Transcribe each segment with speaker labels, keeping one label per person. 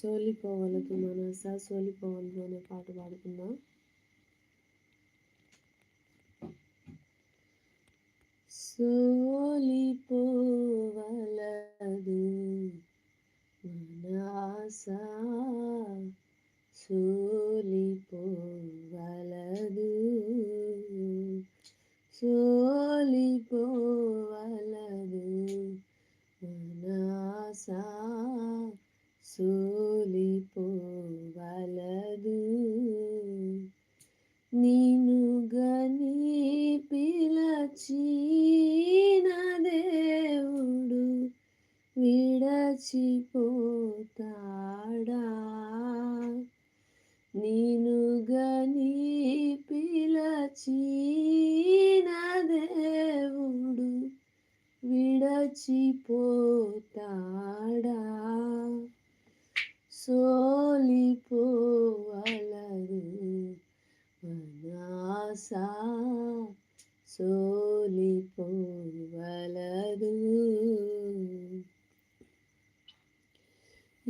Speaker 1: సోలిపోవలదు మనస సోలిపోవలదు అనే పాట పాడుకుందాం సోలిపోవలదు మనస సోలిపోవలదు సోలిపోవలదు విడచిపోతాడా? నేను గని పిలచిన దేవుడు విడచిపోతాడా? సోలిపోవలదు మనాసా సోలిపోవలదు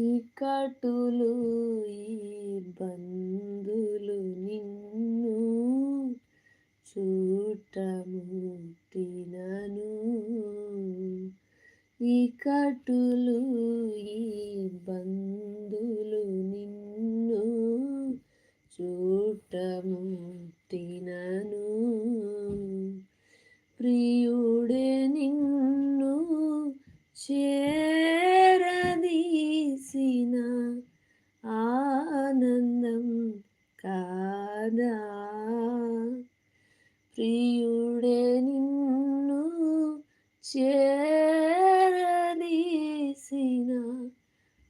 Speaker 1: ఇకటులు బంధులు నిన్ను చూటము తినను ఇక్కటులు బంధులు నిన్ను చూటము తినను ప్రియుడే నిన్ను చేరదీసిన ఆనందం కాదా? ప్రియుడే నిన్ను చేరదీసిన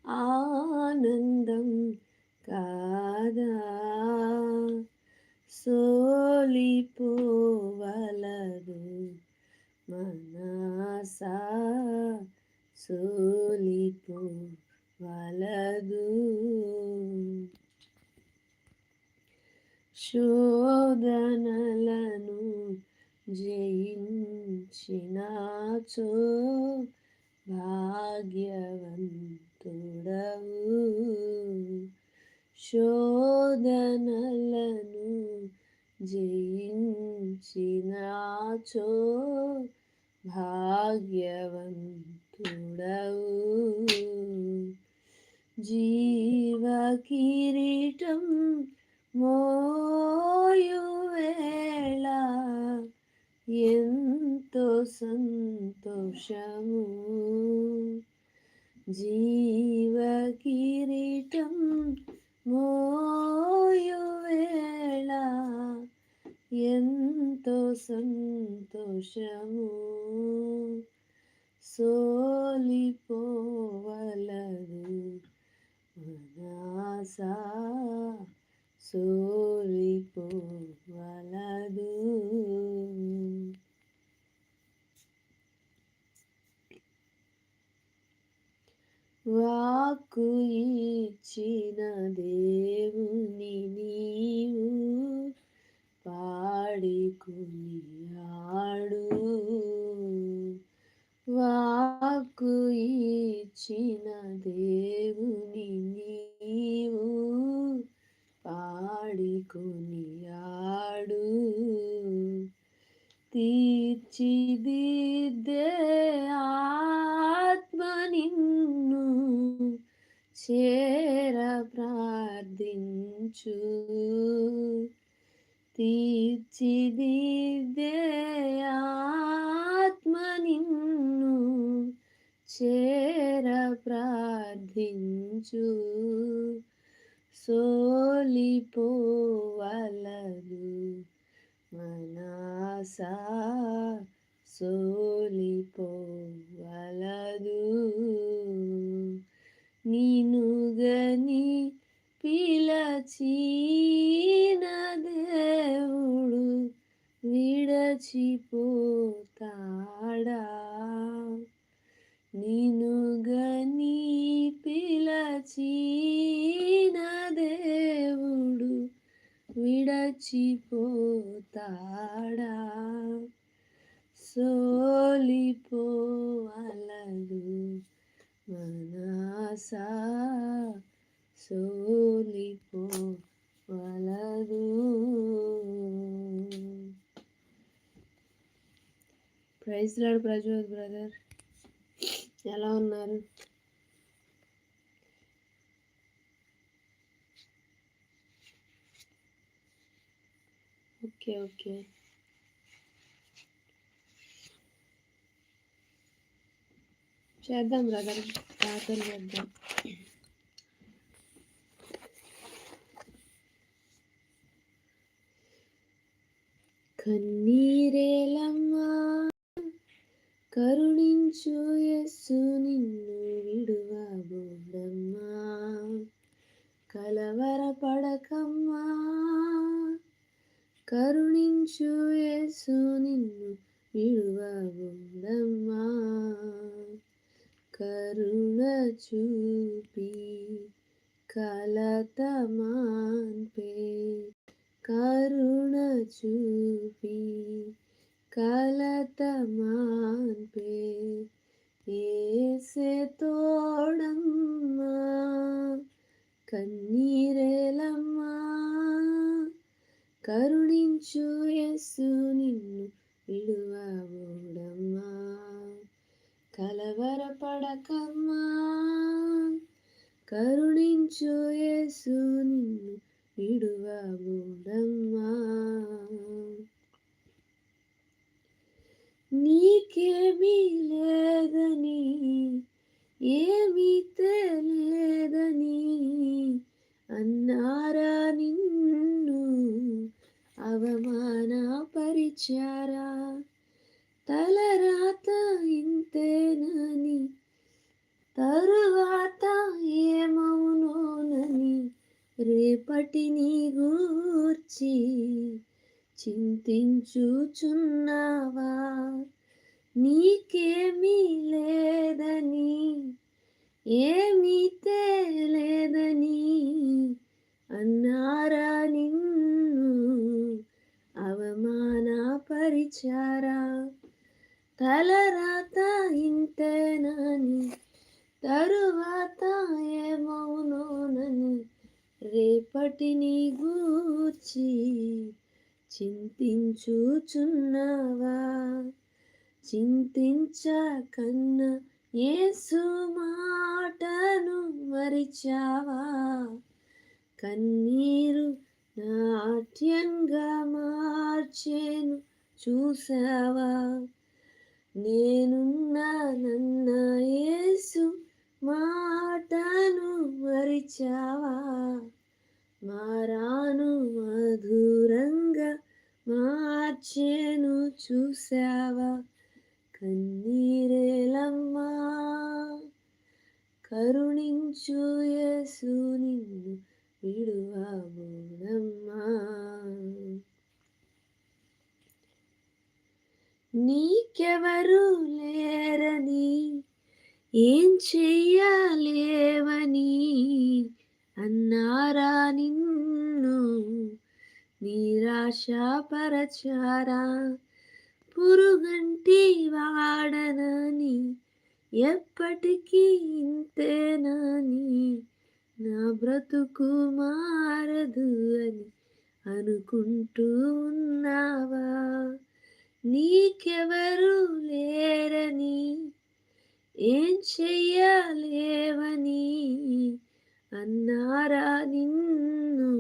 Speaker 1: ఆనందం కాదా? సోలిపోవలదు మనసా వలదు. శోధనలను జయించినాచో భాగ్యవంతుడవు. శోధనలను జయించినాచో భాగ్యవంతుడవు. జీవ కిరీటం మోయువేళ ఎంతో సంతోషము జీవ కిరీటం మోయువేళ ఎంతో సంతోషము సోలిపోవలదు మనసా సోలిపోవలదు వాకు ఇచ్చిన దేవుని నీవు పాడికుని ఆడు ప్రార్థించు తీర్చిదిద్దే ఆత్మ నిన్ను చేర ప్రార్థించు. సోలిపోవలదు మనసా సోలిపోవలదు. నీనుగని గని పిలచిన దేవుడు విడచిపోతాడా నిను గని పిలచిన దేవుడు విడచిపోతాడా సోలిపోవలదు మనసా సోలిపోవలదు ప్రైజ్ లాడు ప్రజోద్ బ్రదర్ ఎలా ఉన్నారు? ఓకే ఓకే చేద్దాం బ్రదర్ ప్రార్థన చేద్దాం. కన్నీరేలమ్మా కరుణించు యస్సు నిన్ను విడువబోడమ్మా కలవరపడకమ్మా కరుణించు యస్సు నిన్ను విడువబోడమ్మా కరుణ చూపి కలతమాన్పే కరుణ చూపి కలత మాన్పే ఏసే తోడమ్మా కన్నీరేలమ్మా కరుణించు యస్సు నిన్ను విడువబోడమ్మా. కలవరపడకమ్మా. కరుణించు యేసు నిన్ను విడువబోడమ్మా నీకేమీ లేదని ఏమీ తెలియదని అన్నారా నిన్ను అవమానపరిచారా? తలరాత ఇంతేనని తరువాత రేపటిని గూర్చి చింతించుచున్నావా? నీకేమీ లేదని ఏమీ తేలేదని అన్నారా నిన్ను అవమానపరిచారా? తలరాత ఇంతేనని తరువాత ఏమవునోనని రేపటిని గూర్చి చింతించుచున్నావా? చింతించకన్న యేసు మాటను మరిచావా? కన్నీరు నాట్యంగా మార్చేను చూసావా? నేనున్న నన్న యేసు మాటను మరిచావా? మారాను మధురంగా మార్చేను చూసావా కన్నీరేలమ్మా కరుణించు యేసు నిన్ను విడువబోనమ్మా నీకెవరు లేరని ఏం చే నిరాశపరచారా పురుగంటి వాడనని ఎప్పటికీ ఇంతేనని నా బ్రతుకు మారదు అని అనుకుంటూ ఉన్నావా? నీకెవరు లేరని ఏం చెయ్యలేవని అన్నారా నిన్ను?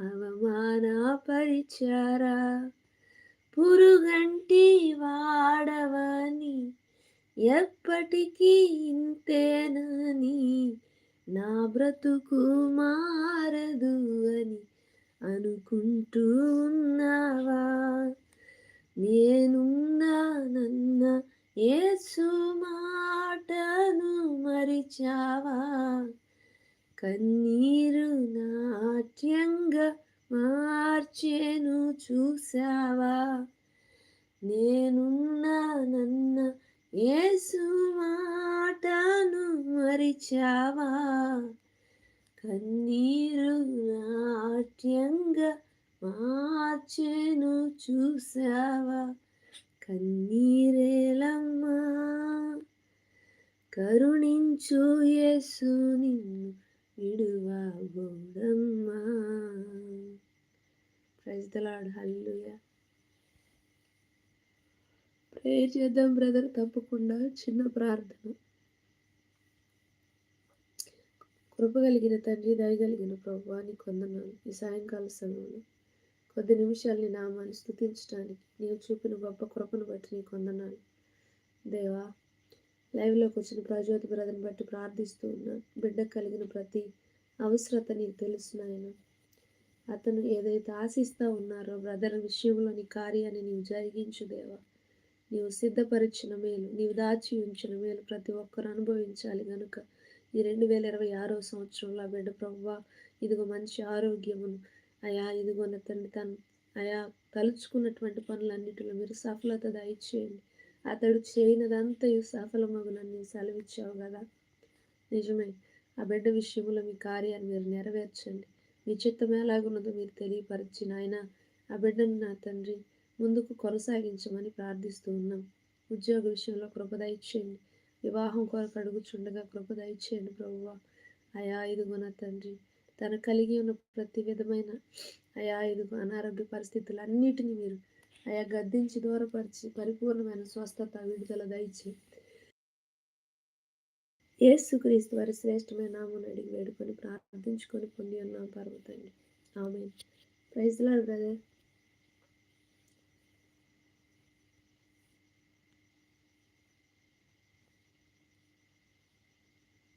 Speaker 1: అవమానపరిచారా? పురుగంటి వాడవని ఎప్పటికీ ఇంతేనని నా బ్రతుకు మారదు అని అనుకుంటూ ఉన్నావా నేనున్నానన్న ఏసు మాటను మరిచావా? కన్నీరు నా నేనున్నానన్న ఏసు మాటను మరిచావా? కన్నీరు నాట్యంగా మార్చెను చూసావా కన్నీరేలమ్మా కరుణించు యేసు నిన్ను విడువా గోడమ్మా ప్రజలాడు హల్లుయా ప్రేయర్ చేద్దాం బ్రదర్? తప్పకుండా చిన్న ప్రార్థన. కృప కలిగిన తండ్రి దయగలిగిన ప్రభు అని కొందనాలు ఈ సాయంకాల సమయంలో. కొద్ది నిమిషాలు నీ నామాన్ని స్థుతించడానికి నీవు చూపిన గొప్ప కృపను బట్టి నీ కొందనాలు. దేవా లైవ్లోకి వచ్చిన ప్రజ్యోతి బ్రదర్ని బట్టి ప్రార్థిస్తూ ఉన్నాను బిడ్డకు కలిగిన ప్రతి అవసరత నీకు తెలుసు నాయన. అతను ఏదైతే ఆశిస్తూ ఉన్నారో బ్రదర్ విషయంలో నీ కార్యాన్ని నీవు జరిగించు దేవా. నీవు సిద్ధపరిచిన మేలు నీవు దాచి ఉంచిన మేలు ప్రతి ఒక్కరు అనుభవించాలి కనుక ఈ రెండు వేల ఇరవై ఆరో సంవత్సరంలో ఆ బిడ్డ ప్రవ్వా ఇదిగో మంచి ఆరోగ్యమును. అయా ఇదిగో తండ్రి తను అయా తలుచుకున్నటువంటి పనులన్నిటిలో మీరు సఫలత దయచేయండి. అతడు చేయనదంతా సఫలమగునని నేను సెలవిచ్చావు కదా. నిజమే ఆ బిడ్డ విషయంలో మీ కార్యాన్ని మీరు నెరవేర్చండి. మీ చిత్తం ఎలాగున్నదో మీరు తెలియపరిచి ఆయన ఆ బిడ్డను నా తండ్రి ముందుకు కొనసాగించమని ప్రార్థిస్తూ ఉన్నాం. ఉద్యోగ విషయంలో కృప దయచేయండి. వివాహం కొరకు అడుగుచుండగా కృప దయచేయండి ప్రభువ. అయా ఇదిగో నా తండ్రి. తన కలిగి ఉన్న ప్రతి విధమైన అయా ఇదిగో అనారోగ్య పరిస్థితులు అన్నిటిని మీరు అయా గద్దించి దూరపరిచి పరిపూర్ణమైన స్వస్థత విడుదల దయచి ఏసుక్రీస్తు వారి శ్రేష్టమైన నామను అడిగి వేడుకొని ప్రార్థించుకొని పొంది ఉన్నాం పర్వతండి. ఆమె ప్రైజ్లాడు బ్రదర్.